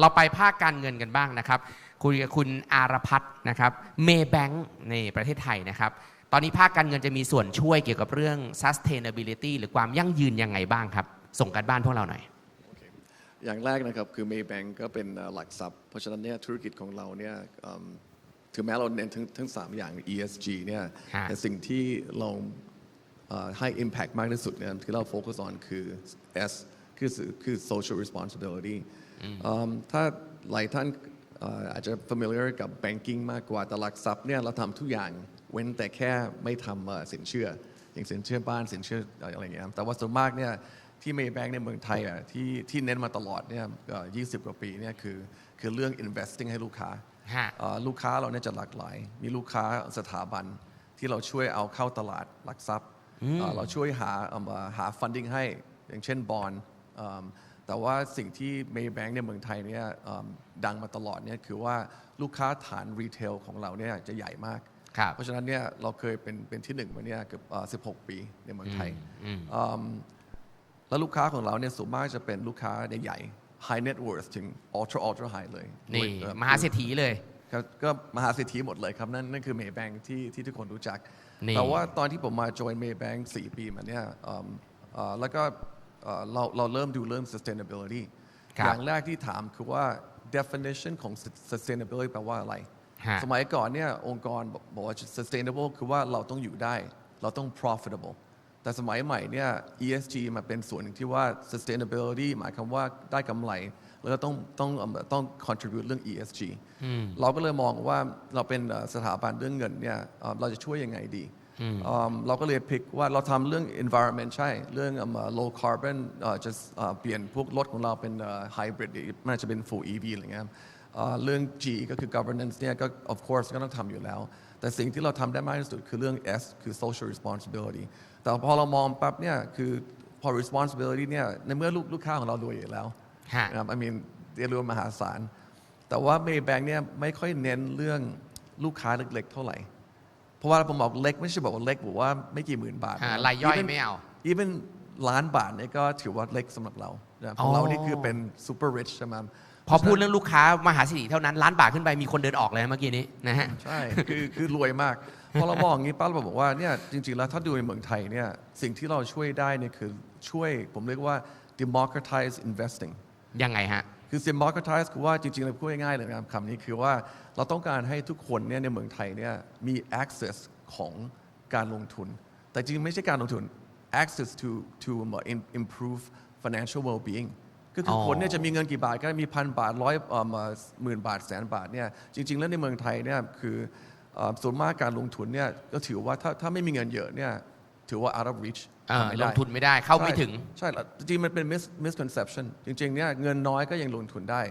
เราไปภาคการเงินกันบ้างนะครับคุยกับคุณอารพัฒน์นะครับเมย์แบงค์ในประเทศไทยนะครับ ตอนนี้ภาคการเงินจะมีส่วนช่วยเกี่ยวกับเรื่อง sustainability หรือความยั่งยืนยังไงบ้างครับ ส่งกันบ้านพวกเราหน่อย อย่างแรกนะครับคือ Maybank ก็เป็นเอ่อหลักทรัพย์ เพราะฉะนั้นเนี่ยธุรกิจของเราเนี่ยเอิ่มถึงแม้เราเน้นทั้งทั้งสามอย่าง ESG เนี่ยฮะแต่สิ่งที่เราเอ่อให้ Impact มากที่สุดเนี่ยที่เราโฟกัส on คือ S คือคือ social responsibility เอิ่ม ถ้าหลายท่านเอ่ออาจจะ familiar กับ banking มากกว่าแต่หลักทรัพย์เนี่ยเราทำทุกอย่างเว้นแต่แค่ไม่ทำเอ่อสินเชื่อ อย่างสินเชื่อบ้านสินเชื่ออะไรอย่างเงี้ยแต่ว่าส่วนมากเนี่ยที่ Maybank ในเมืองไทยอะที่ที่เน้นมาตลอดเนี่ยเอ่อ20กว่าปีเนี่ยคือคือเรื่อง investing ให้ลูกค้าฮะเอ่อลูกค้าเราเนี่ยจะหลากหลาย มีลูกค้าสถาบันที่เราช่วยเอาเข้าตลาดหลักทรัพย์เอ่อเราช่วยหาเอิ่มเอ่อหา funding ให้อย่างเช่นบอล แต่ว่าสิ่งที่ Maybank ในเมืองไทยเนี่ยเอิ่มดังมาตลอดเนี่ยคือว่าลูกค้าฐานรีเทลของเราเนี่ยจะใหญ่มากครับเพราะฉะนั้นเนี่ยเราเคยเป็นเป็นที่หนึ่งมาเนี่ยเกือบเอ่อ16 ปีในเมืองไทยอืมอืมแล้วลูกค้าของเราเนี่ยส่วนมากจะเป็นลูกค้าใหญ่ๆ high net worth ถึง ultra ultra high เลย นี่เอ่อมหาเศรษฐีเลยครับก็มหาเศรษฐีหมดเลยครับ นั่นนั่นคือ Maybank ที่ที่ทุกคนรู้จักนี่แต่ว่าตอนที่ผมมา join Maybank 4 ปีมาเนี่ยอืมเอ่อแล้วก็ เอ่อเราเราเริ่มดูเรื่อง sustainability ครับอย่างแรกที่ถามคือว่า definition ของ sustainability แปลว่าอะไรฮะสมัยก่อนเนี่ยองค์กรบอกบอกว่า sustainable คือว่าเราต้องอยู่ได้ เราต้อง profitable แต่สมัยใหม่เนี่ย ESG มาเป็นส่วนหนึ่งที่ว่า sustainability หมายความว่าได้กำไร แล้วก็ต้องต้องเอิ่มต้อง contribute เรื่อง ESG เราก็เลยมองว่าเราเป็นเอ่อสถาบันเรื่องเงินเนี่ยเอ่อเราจะช่วยยังไงดีอืม เราก็เลยพิกว่าเราทำเรื่อง environment ใช่ เรื่องเอิ่ม low carbon เอ่อจะเอ่อเปลี่ยนพวกรถของเราเป็นเอ่อ hybrid มันอาจจะเป็น full EV อะไรเงี้ยเอ่อเรื่อง G ก็คือ governance เนี่ยก็ of course ก็ต้องทำอยู่แล้ว แต่สิ่งที่เราทำได้มากที่สุดคือเรื่อง S คือ social responsibility แต่พอเรามองปั๊บเนี่ยคือพอ responsibility เนี่ยในเมื่อลูกลูกค้าของเรารวยอยู่แล้วฮะนะครับ I mean เรียกรวมมหาศาล แต่ว่า Maybank เนี่ยไม่ค่อยเน้นเรื่องลูกค้าเล็กๆ เท่าไหร่ เพราะว่าผมบอกเล็กไม่ใช่บอกว่าเล็กบอกว่าไม่กี่หมื่นบาทอ่านะรายย่อย Even- ไม่เอา even ล้านบาทเนี่ยก็ถือว่าเล็กสำหรับเรานะของเรานี่คือเป็น super rich ใช่ไหมพอพูดเรื่องลูกค้ามหาเศรษฐีเท่านั้นล้านบาทขึ้นไปมีคนเดินออกเลยนะเมื่อกี้นี้นะฮะใช่คือคือรวยมากพอเราบอกอย่างนี้ป้าเราบอกว่าเนี่ยจริง ๆ แล้วถ้าดูในเมืองไทยเนี่ยสิ่งที่เราช่วยได้เนี่ยคือช่วยผมเรียกว่า democratize investing ยังไงฮะ คือ democratize คือว่าจริงๆเราพูดง่ายๆเลยนะครับคำนี้คือว่าเราต้องการให้ทุกคนเนี่ยในเมืองไทยเนี่ยมี access ของการลงทุน แต่จริงไม่ใช่การลงทุน access to to improve financial well-being ก็คือคนเนี่ยจะมีเงินกี่บาทก็มีพันบาทร้อยหมื่นบาทแสนบาทเนี่ยจริง ๆ แล้วในเมืองไทยเนี่ยคือส่วนมากการลงทุนเนี่ยก็ถือว่าถ้าถ้าไม่มีเงินเยอะเนี่ยถือว่า out of reach อ่าทำไม่ลได้ งทุนไม่ได้เข้าไม่ถึง ใช่ใช่แล้วจริงๆมันเป็น mis- misconception จริงๆเนี่ยเงินน้อยก็ยังลงทุนได้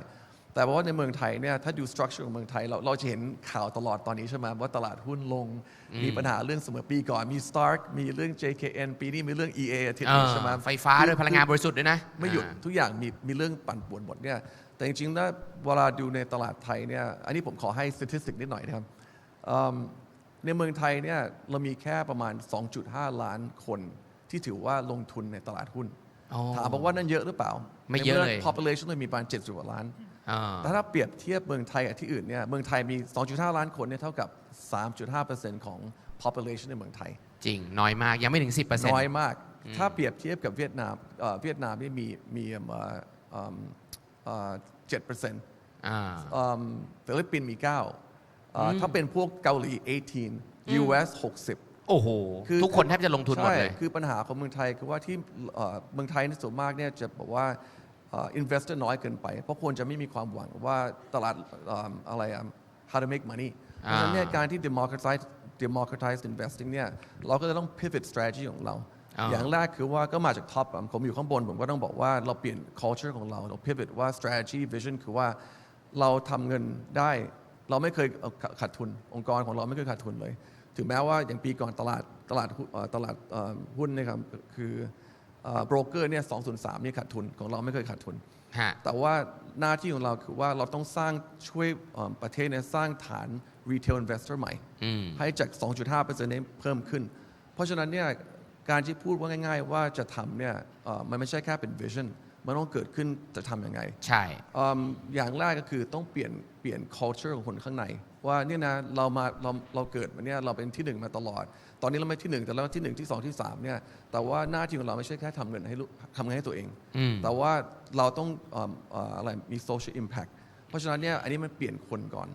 แต่ว่าในเมืองไทยเนี่ยถ้าดู structure ของเมืองไทยเราเราจะเห็นข่าวตลอดตอนนี้ใช่ไหมว่าตลาดหุ้นลง มีปัญหาเรื่องเสมอปีก่อนมี Stark มีเรื่อง JKN ปีนี้มีเรื่อง EA อาทิตย์นี้เออใช่ไหมไฟฟ้าด้วยคือพลังงานบริสุทธิ์ด้วยนะไม่หยุดอ่า ทุกอย่างมีมีเรื่องปั่นป่วนหมดเนี่ยแต่จริงๆแล้วเวลาดูในตลาดไทยเนี่ยอันนี้ผมขอให้ statistic นิดหน่อยนะครับอืมในเมืองไทยเนี่ยเรามีแค่ประมาณ 2.5 ล้านคน ที่ถือว่าลงทุนในตลาดหุ้น อ๋อ ถามบอกว่านั่นเยอะหรือเปล่าไม่เยอะในเลย population เลยมีประมาณ70กว่าล้าน อ่าแต่ถ้าเปรียบเทียบเมืองไทยกับที่อื่นเนี่ยเมืองไทยมี 2.5 ล้านคนเนี่ยเท่ากับ 3.5%ของ population ในเมืองไทย จริงน้อยมากยังไม่ถึง 10%น้อยมาก ถ้าเปรียบเทียบกับเวียดนามเอ่อเวียดนามนี่มีมีเอ่อเอิ่มเอ่อ7%เอ่าอ่อฟิลิปปินส์มี9อ่าถ้าเป็นพวกเกาหลี 18 US 60 โอ้โห คือทุกคนแทบจะลงทุนหมดเลย ใช่คือปัญหาของเมืองไทยคือว่าที่เอ่อเมืองไทยในส่วนมากเนี่ยจะบอกว่าเอ่อ investor น้อยเกินไป เพราะคนจะไม่มีความหวังว่าตลาดเอิ่มอะไรอะ how to make money เพราะฉะนั้นเนี่ยการที่ democratize democratize investing เนี่ยเราก็จะต้อง pivot strategy ของเรา อ่า อย่างแรกคือว่าก็มาจากท็อปผมอยู่ข้างบน ผมก็ต้องบอกว่าเราเปลี่ยน culture ของเราเรา pivot ว่า strategy vision คือว่าเราทำเงินได้ เราไม่เคยเอาขาขาดทุนองค์กรของเราไม่เคยขาดทุนเลย ถึงแม้ว่าอย่างปีก่อนตลาดตลาดหุ้นเอ่อตลาดเอ่อหุ้นเนะครับคือโบรกเกอร์เนี่ย203นี่ขาดทุนของเราไม่เคยขาดทุนฮะแต่ว่าหน้าที่ของเราคือว่าเราต้องสร้างช่วยเอ่อประเทศเนี่ยสร้างฐาน retail investor ใหม่อืมให้จาก 2.5%นี้เพิ่มขึ้น เพราะฉะนั้นเนี่ยการที่พูดว่าง่าย ๆ ว่าจะทำเนี่ยเอ่อมันไม่ใช่แค่เป็น vision มันต้องเกิดขึ้นจะทำยังไง ใช่อืมอย่างแรกก็คือต้องเปลี่ยนเปลี่ยน culture ของคนข้างใน ว่าเนี่ยนะเรามาเราเราเกิดมาเนี่ยเราเป็นที่หนึ่งมาตลอด ตอนนี้เราไม่ที่หนึ่งแต่เราที่หนึ่งที่สองที่สามเนี่ยแต่ว่าหน้าที่ของเราไม่ใช่แค่ทำเงินให้ลูกทำเงินให้ตัวเองอืมแต่ว่าเราต้องเอิ่มเอ่ออะไรมี social impact เพราะฉะนั้นเนี่ยอันนี้มันเปลี่ยนคนก่อน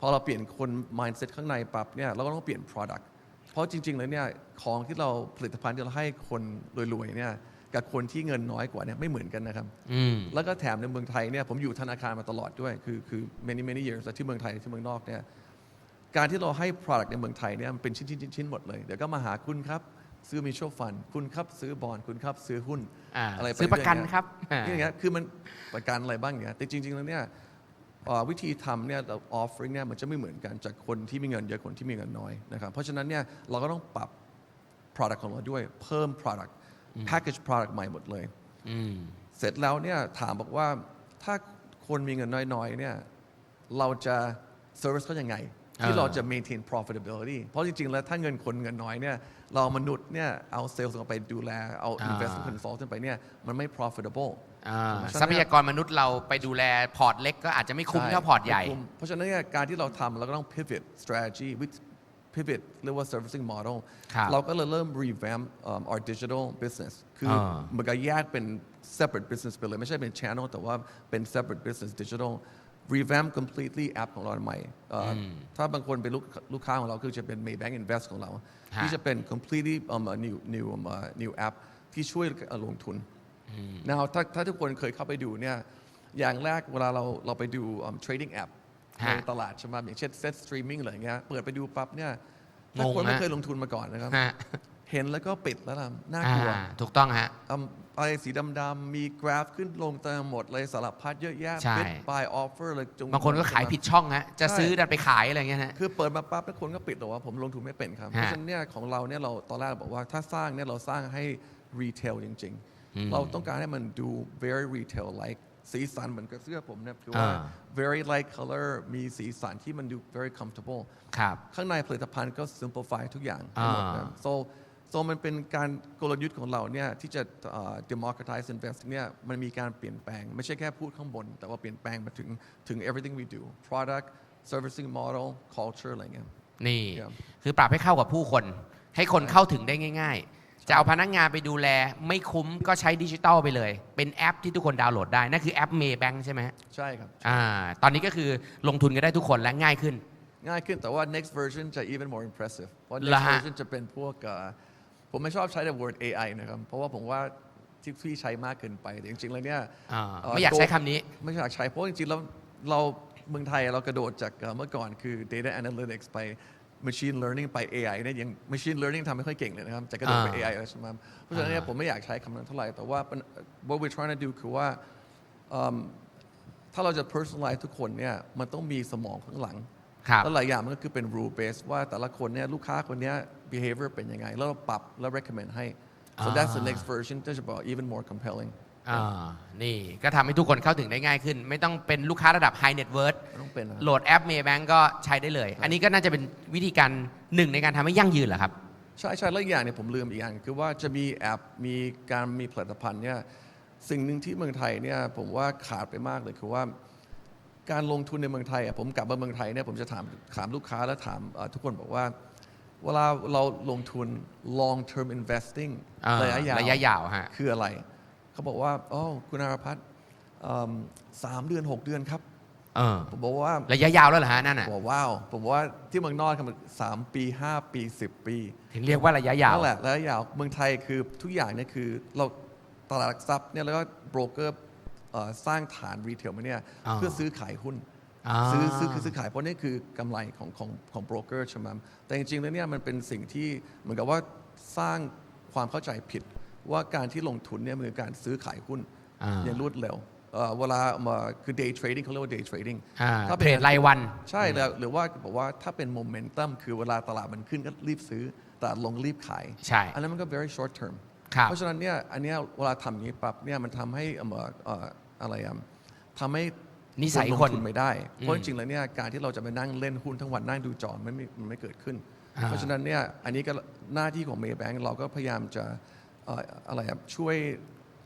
พอเราเปลี่ยนคน mindset ข้างในปั๊บเนี่ยเราก็ต้องเปลี่ยน product เพราะจริงๆแล้วเนี่ยของที่เราผลิตภัณฑ์ที่เราให้คนรวยๆเนี่ย กับคนที่เงินน้อยกว่าเนี่ยไม่เหมือนกันนะครับ อืม แล้วก็แถมในเมืองไทยเนี่ยผมอยู่ธนาคารมาตลอดด้วย คือคือ many many years แล้วที่เมืองไทยที่เมืองนอกเนี่ยการที่เราให้ product ในเมืองไทยเนี่ยมันเป็นชิ้นชิ้นชิ้นชิ้นหมดเลย เดี๋ยวก็มาหาคุณครับ ซื้อ mutual fund คุณครับซื้อบอลคุณครับซื้อหุ้นอ่าอะไรซื้อประกันเอยๆครับอ่า นี่อย่างเงี้ยคือมันประกันอะไรบ้างอย่างเงี้ยแต่จริง ๆ แล้วเนี่ยเอ่อวิธีทำเนี่ยเรา offering เนี่ยมันจะไม่เหมือนกันจากคนที่มีเงินเยอะคนที่มีเงินน้อยนะครับเพราะฉะนั้นเนี่ยเราก็ต้องปรับ product ของเราด้วยเพิ่ม product package product ใหม่หมดเลยอืมเสร็จแล้วเนี่ยถามบอกว่าถ้าคนมีเงินน้อยๆเนี่ยเราจะ service เขายังไง ที่อ่าเราจะ maintain profitability เพราะจริงๆ แล้วถ้าเงินคนเงินน้อยเนี่ยเรามนุษย์เนี่ยเอา sales ไปดูแล เอา investment consultant ไปเนี่ยมันไม่ profitable อ่าถูกไหมทรัพยากรมนุษย์เราไปดูแลพอร์ตเล็กก็อาจจะไม่คุ้มเท่าพอร์ตใหญ่ไม่คุ้มเพราะฉะนั้นเนี่ยการที่เราทำเราก็ต้อง pivot strategy with pivot เรียกว่า servicing model ครับเราก็เลยเริ่ม revamp um, our digital business คืออาเหมือนกับแยกเป็น separate business ไปเลย ไม่ใช่เป็น channel แต่ว่าเป็น separate business digital revamp completely แอปของเราใหม่เอ่ออถ้าบางคนเป็นลูกลูกค้าของเราคือจะเป็น Maybank Invest ของเรา ฮะ ที่จะเป็น completely um, a new new um, uh, new app ที่ช่วยลงทุน now ถ้าถ้าทุกคนเคยเข้าไปดูเนี่ยอย่างแรกเวลาเราเราไปดู um, trading app ฮะ ในตลาดใช่ไหมอย่างเช่น set streaming อะไรอย่างเงี้ยเปิดไปดูปั๊บเนี่ยถ้างงคนไม่ฮะเคยลงทุนมาก่อนนะครับฮะเห็นแล้วก็ปิดแล้วล่ะน่าอ่ากลัวถูกต้องฮะอืมอะไรสีดำๆมีกราฟขึ้นลงเต็มหมดเลยสารพัดเยอะแยะใช่ bid buy offer เลยจงบางคนก็ขายผิดช่องฮะจะใช่ซื้อดันไปขายอะไรเงี้ยฮะคือเปิดมาปั๊บแล้วคนก็ปิดหรอว่าผมลงทุนไม่เป็นครับ เพราะฉะนั้นเนี่ยของเราเนี่ยเราตอนแรกเราบอกว่าถ้าสร้างเนี่ยเราสร้างให้รีเทลจริง ๆ เราต้องการให้มันดู very retail like สีสันเหมือนกับเสื้อผมเนี่ยคือว่า อ่า very light color มีสีสันที่มันดู very comfortable ครับ ข้างในผลิตภัณฑ์ก็ simplify ทุกอย่างอ่าทั้งหมดนะ so so มันเป็นการกลยุทธ์ของเราเนี่ยที่จะเอ่อ democratize investing เนี่ยมันมีการเปลี่ยนแปลง ไม่ใช่แค่พูดข้างบน แต่ว่าเปลี่ยนแปลงมาถึงถึง everything we do product servicing model culture อะไรเงี้ย นี่ ครับ คือปรับให้เข้ากับผู้คน ให้คนเข้าถึงได้ง่าย ๆ จะเอาพนักงานไปดูแล ไม่คุ้มก็ใช้ดิจิตอลไปเลย เป็นแอปที่ทุกคนดาวน์โหลดได้ นั่นคือแอป Maybank ใช่ไหมฮะใช่ครับ อ่าตอนนี้ก็คือลงทุนกันได้ทุกคนและง่ายขึ้น ง่ายขึ้นแต่ว่า next version จะ even more impressive เพราะ เหรอ next ฮะ version จะเป็นพวกเอ่อผมไม่ชอบใช้แต่ word AI นะครับ เพราะว่าผมว่าที่พี่ใช้มากเกินไปแต่จริง ๆ แล้วเนี่ยอ่าเอ่อไม่อยากใช้คำนี้ ไม่อยากใช้เพราะจริงๆแล้วเราเมืองไทยเรากระโดดจากเอ่อเมื่อก่อนคือ data analytics ไป machine learning ไป AI เนี่ยยัง machine learning ทำไม่ค่อยเก่งเลยนะครับจะกระโดดไปอ่า AI แล้วใช่ไหมเพราะฉะนั้นเนี่ยอ่าผมไม่อยากใช้คำนั้นเท่าไหร่ แต่ว่าเป็น what we're trying to do คือว่าอืมถ้าเราจะ personalize ทุกคนเนี่ยมันต้องมีสมองข้างหลังครับแล้วหลายอย่างมันก็คือเป็น rule based ว่าแต่ละคนเนี่ยลูกค้าคนเนี้ย behavior เป็นยังไง แล้วเราปรับแล้ว recommend ให้ so that's the อ่า next version ที่จะบอก even more compelling อ่านี่ก็ทำให้ทุกคนเข้าถึงได้ง่ายขึ้น ไม่ต้องเป็นลูกค้าระดับ High Net Worth ไม่ต้องเป็นนะ โหลดแอป Maybank ก็ใช้ได้เลย อันนี้ก็น่าจะเป็นวิธีการหนึ่งในการทำให้ยั่งยืนเหรอครับ ใช่ใช่แล้วอีกอย่างเนี่ยผมลืมอีกอย่างคือว่าจะมีแอปมีการมีผลิตภัณฑ์เนี่ยสิ่งหนึ่งที่เมืองไทยเนี่ยผมว่าขาดไปมากเลยคือว่า การลงทุนในเมืองไทยอะผมกลับมาเมืองไทยเนี่ยผมจะถามถามลูกค้าแล้วถามเอ่อทุกคนบอกว่า เวลาเราลงทุน long term investing อ่าระยะยาว ระยะยาวฮะ คืออะไร เขาบอกว่าอ๋อคุณอาพัฒน์เอิ่มสามเดือนหกเดือนครับเออผมบอกว่าระยะยาวแล้วเหรอฮะนั่นน่ะบอกว้าวผมว่าที่เมืองนอกครับสามปีห้าปีสิบปีถึงเรียกว่าระยะยาวนั่นแหละระยะยาวเมืองไทยคือทุกอย่างเนี่ยคือเราตลาดหลักทรัพย์เนี่ยแล้วก็โบรกเกอร์เอ่อสร้างฐานรีเทลมาเนี่ยอ่าเพื่อซื้อขายหุ้นอ่าซื้อซื้อคือซื้อขายเพราะนี่คือกำไรของของของโบรกเกอร์ใช่ไหมแต่จริงๆแล้วเนี่ยมันเป็นสิ่งที่เหมือนกับว่าสร้างความเข้าใจผิด ว่าการที่ลงทุนเนี่ยมันคือการซื้อขายหุ้นอ่าอย่างรวดเร็วเอ่อเวลามาคือ day trading เขาเรียกว่า day trading อ่าถ้าเทรดรายวัน ใช่แล้วหรือว่าบอกว่าถ้าเป็นโมเมนตัมคือเวลาตลาดมันขึ้นก็รีบซื้อตลาดลงรีบขายใช่อันนั้นมันก็ very short term ครับเพราะฉะนั้นเนี่ยอันเนี้ยเวลาทำอย่างนี้ปั๊บเนี่ยมันทำให้เอ่อเอ่ออะไรอะทำให้นิสัยลงคนทุนไม่ได้ เพราะอืจมริงๆแล้วเนี่ยการที่เราจะไปนั่งเล่นหุ้นทั้งวันนั่งดูจอมันไม่มันไม่เกิดขึ้นอ่าเพราะฉะนั้นเนี่ยอันนี้ก็หน้าที่ของ Maybank เราก็พยายามจะเอ่ออะไรอะช่วย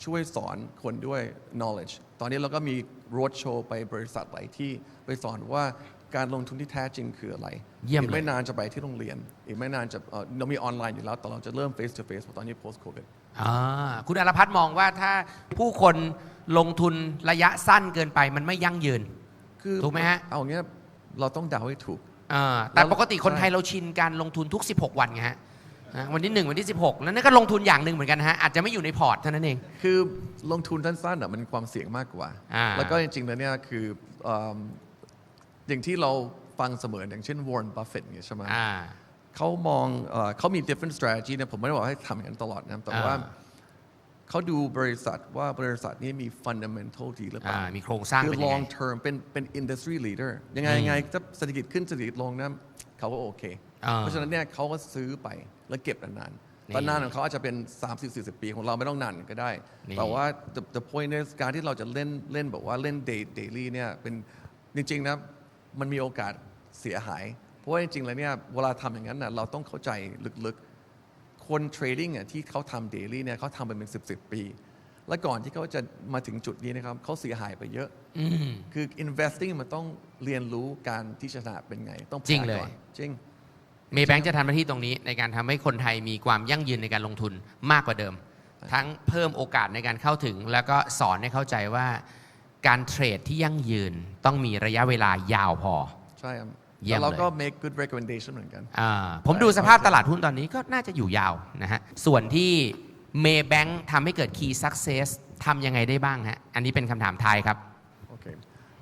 ช่วยสอนคนด้วย knowledge ตอนนี้เราก็มี road show ไปบริษัทหลายที่ไปสอนว่าการลงทุนที่แท้จริงคืออะไรเยี่ยมอีกไม่เลยนานจะไปที่โรงเรียน อีกไม่นานจะเอ่อเรามีออนไลน์อยู่แล้วแต่เราจะเริ่ม face to face เพราะตอนนี้ post covid อ่าคุณอรพัฒน์มองว่าถ้าผู้คนลงทุนระยะสั้นเกินไปมันไม่ยั่งยืน คือถูกไหมฮะ เอาเงี้ยเราต้องเดาให้ถูก อ่าแต่แล้วปกติคนใช่ไทยเราชินการลงทุนทุก 16 วันไงฮะอ่า วันที่ 1 วันที่ 16แล้วนั่นก็ลงทุนอย่างหนึ่งเหมือนกันฮะ อาจจะไม่อยู่ในพอร์ตเท่านั้นเอง คือลงทุนสั้นๆอะมันความเสี่ยงมากกว่าอ่าแล้วก็จริงๆแล้วเนี่ยคือเอิ่มอย่างที่เราฟังเสมออย่างเช่นวอร์ n บัฟเฟตเนี่ยใช่ไหมอ่าเขามองเอ่อเขามี different strategy เนี่ยผมไม่ได้บอกให้ทำอย่างนั้นตลอดนะแต่ว่าอ่าเขาดูบริษัทว่าบริษัทนี้มี fundamental ดีหรือเปล่าอ่ามีโครงสร้างคือเป็นยังไง long term เป็นเป็น industry leader ยังไงอืมยังไงถ้าเศรษฐกิจขึ้นเศรษฐกิจลงนะเขาก็โอเคอ่าเพราะฉะนั้นเนี่ยเขาก็ซื้อไป แล้วเก็บนานนี่ๆตอนนานของเขาอาจจะเป็น 30-40 ปีของเราไม่ต้องนานก็ได้นี่แต่ว่า the, the point is การที่เราจะเล่นเล่นแบบว่าเล่น day daily เนี่ยเป็นจริงๆนะมันมีโอกาสเสียหาย เพราะว่าจริงๆแล้วเนี่ยเวลาทำอย่างนั้นนะเราต้องเข้าใจลึกๆ คนเทรดดิ้งอะที่เขาทำ daily เนี่ยเขาทำไปเป็น10 10ปี และก่อนที่เขาจะมาถึงจุดนี้นะครับเขาเสียหายไปเยอะอืมคือ investing มันต้องเรียนรู้การที่จะชนะเป็นไง ต้องแพ้จริงเลยก่อนจริง เมย์แบงค์จะทำหน้าที่ตรงนี้ในการทำให้คนไทยมีความยั่งยืนในการลงทุนมากกว่าเดิม ทั้งเพิ่มโอกาสในการเข้าถึง แล้วก็สอนให้เข้าใจว่าการเทรดที่ยั่งยืนต้องมีระยะเวลายาวพอ ใช่ครับเยี่ยมแล้วเราเลยก็ make good recommendation เหมือนกัน อ่าผมดูสภาพตลาดหุ้นตอนนี้ก็น่าจะอยู่ยาวนะฮะ ส่วนที่เมย์แบงค์ทำให้เกิด Key Success ทำยังไงได้บ้างฮะ อันนี้เป็นคำถามท้ายครับ โอเค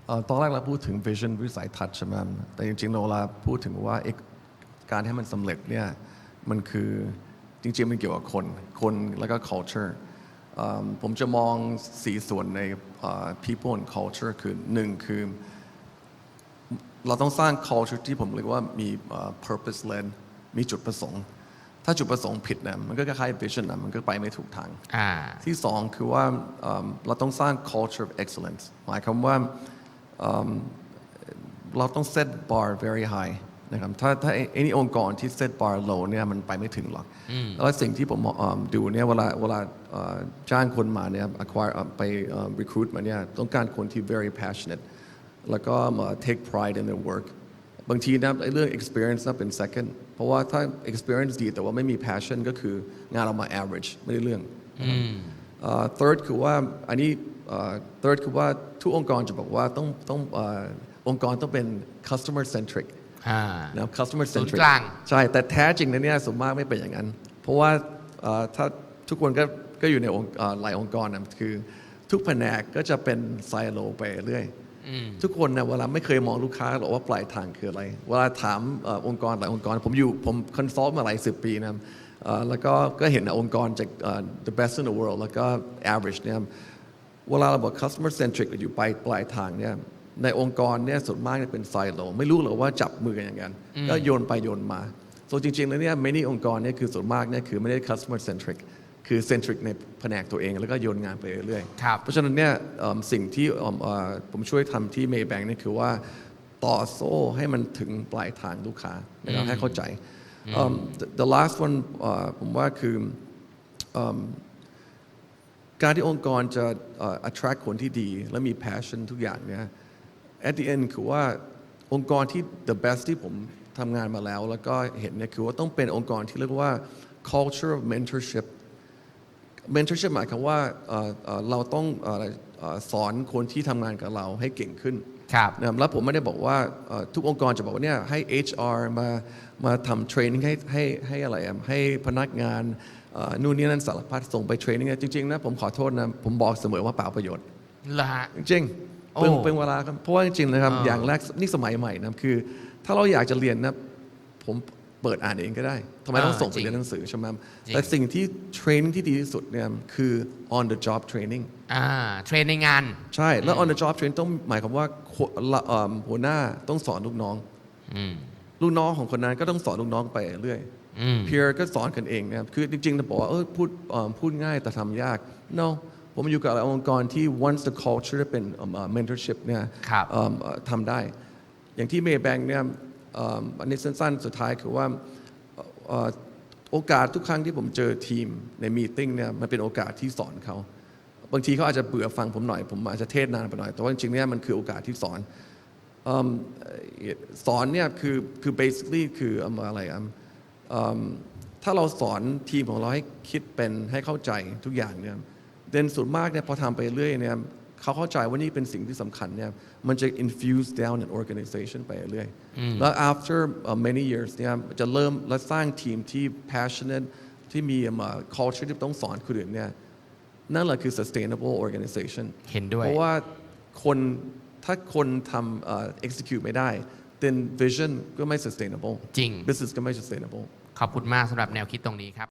เอ่อตอนแรกเราพูดถึง vision วิสัยทัศน์ใช่ไหมแต่จริงๆเราเวลาพูดถึงว่าเอ กการให้มันสำเร็จเนี่ยมันคือจริงๆมันเกี่ยวกับคน คนแล้วก็ culture เอิ่มผมจะมองสีส่วนในเอ่อ people and culture คือหนึ่งคือ เราต้องสร้าง culture ที่ผมเรียกว่ามีเอ่อ purpose led มีจุดประสงค์ ถ้าจุดประสงค์ผิดนะมันก็คล้ายๆ vision นะมันก็ไปไม่ถูกทางอ่าที่สองคือว่าเอิ่มเราต้องสร้าง culture of excellence หมายความว่าเอิ่มเราต้อง set bar very high นะครับถ้าถ้าไอ้นี่องค์กรที่ set bar low เนี่ยมันไปไม่ถึงหรอกแล้วสิ่งที่ผมเอิ่มดูเนี่ยเวลาเวลาเอ่อจ้างคนมาเนี่ย acquire เอ่อไปเอิ่ม recruit มาเนี่ยต้องการคนที่ very passionate แล้วก็มา take pride in their work บางทีนะไอ้เรื่อง experience นะเป็น second เพราะว่าถ้า experience ดีแต่ว่าไม่มี passion ก็คืองานเรามา average ไม่ได้เรื่องเอ่อ third คือว่าอันนี้เอ่อ third คือว่าทุกองค์กรจะบอกว่าต้องต้องเอ่อองค์กรต้องเป็น customer centric อ่า นะครับ customer ศูนย์ centric กลาง ใช่ แต่แท้จริงนะเนี่ยส่วนมากไม่เป็นอย่างนั้น เพราะว่าเอ่อถ้าทุกคนก็ก็อยู่ในองค์เอ่อหลายองค์กรนะคือ ทุกแผนกก็จะเป็นไซโลไปเรื่อย ทุกคนนะเวลาไม่เคยมองลูกค้าหรอกว่าปลายทางคืออะไร เวลาถามเออองค์กรหลายองค์กร ผมอยู่ผมคอนซัลท์มาหลายสิบปีนะเอ่อแล้วก็ก็เห็นองค์กรจากเอ่อ the best in the world แล้วก็ average เนี่ยเวลาเราบอก customer centric อยู่ไปปลายทางเนี่ย ในองค์กรเนี่ยส่วนมากจะเป็นไซโลไม่รู้หรอกว่าจับมือกันอย่างนั้นก็โยนไปโยนมาส่วนจริงๆแล้วเนี่ย many องค์กรเนี่ยคือส่วนมากเนี่ยคือไม่ได้ customer centric คือ centric ในแผนกตัวเอง แล้วก็โยนงานไปเรื่อยๆครับเพราะฉะนั้นเนี่ยเอิ่มสิ่งที่เอิ่มเอ่อผมช่วยทำที่ Maybank นี่คือว่าต่อโซ่ให้มันถึงปลายทางลูกค้านะครับให้เข้าใจเอิ่ม the- the last one เอ่อผมว่าคือเอิ่มการที่องค์กรจะเอ่อ attract คนที่ดี และมี passion ทุกอย่างเนี่ย at the end คือว่าองค์กรที่ the best ที่ผมทำงานมาแล้ว แล้วก็เห็นเนี่ยคือว่าต้องเป็นองค์กรที่เรียกว่า culture of mentorship mentorship หมายความว่าเอ่อเอ่อเราต้องเอ่อเอ่อสอนคนที่ทำงานกับเราให้เก่งขึ้นครับนะครับแล้วผมไม่ได้บอกว่าเอ่อทุกองค์กรจะบอกว่าเนี่ยให้ HR มามาทำเทรนนิ่งให้ให้ให้อะไรอะให้พนักงานเอ่อนู่นนี่นั่นสารพัดส่งไปเทรนนิ่งจริงๆนะผมขอโทษนะผมบอกเสมอว่าเปล่าประโยชน์เหรอ ฮะจริงๆโอ้เป็นเป็นเวลาครับเพราะว่าจริงๆนะครับอ่าอย่างแรกนี่สมัยใหม่นะคือ ถ้าเราอยากจะเรียนนะผมเปิดอ่านเองก็ได้ทำไมต้องส่งไปเรียนหนังสือใช่ไหมจริงแต่สิ่งที่เทรนนิ่งที่ดีที่สุดเนี่ยคือ on the job training อ่าเทรนในงาน ใช่ แล้ว on the job training ต้องหมายความว่าหัวละเอิ่มหัวหน้าต้องสอนลูกน้องอืมลูกน้องของคนนั้นก็ต้องสอนลูกน้องไปเรื่อยอืมเพียร์ก็สอนกันเองนะครับคือจริงๆจะบอกว่าเออพูดเอิ่มพูดง่ายแต่ทำยาก no ผมอยู่กับองค์กรที่ once the culture เป็นเอิ่มเอ่อ mentorship เนี่ยครับเอิ่มเอ่อทำได้ อย่างที่ Maybank เนี่ยเอิ่มอันนี้สั้นๆ สุดท้ายคือว่าเอ่อเอ่อโอกาสทุกครั้งที่ผมเจอทีมในมีติ้งเนี่ยมันเป็นโอกาสที่สอนเขาบางทีเขาอาจจะเบื่อฟังผมหน่อย ผมอาจจะเทศนานไปหน่อย แต่ว่าจริงๆเนี่ยมันคือโอกาสที่สอนเอิ่มเอ่อสอนเนี่ยคือคือ basically คือเอามาอะไรอะเอิ่มถ้าเราสอนทีมของเราให้คิดเป็นให้เข้าใจทุกอย่างเนี่ย เดนสุดมากเนี่ยพอทำไปเรื่อยเนี่ยเขาเข้าใจว่านี่เป็นสิ่งที่สำคัญเนี่ยมันจะ infuse down in organization ไปเรื่อยแล้ว after uh, many years เนี่ยจะเริ่มและสร้างทีมที่ passionate ที่มีเอ่อ culture ที่ต้องสอนคนอื่นเนี่ยนั่นแหละคือ sustainable organization เห็นด้วย เพราะว่าคนถ้าคนทำเอ่อ execute ไม่ได้ then vision ก็ไม่ sustainable จริง business ก็ไม่ sustainable ขอบคุณมากสำหรับแนวคิดตรงนี้ครับ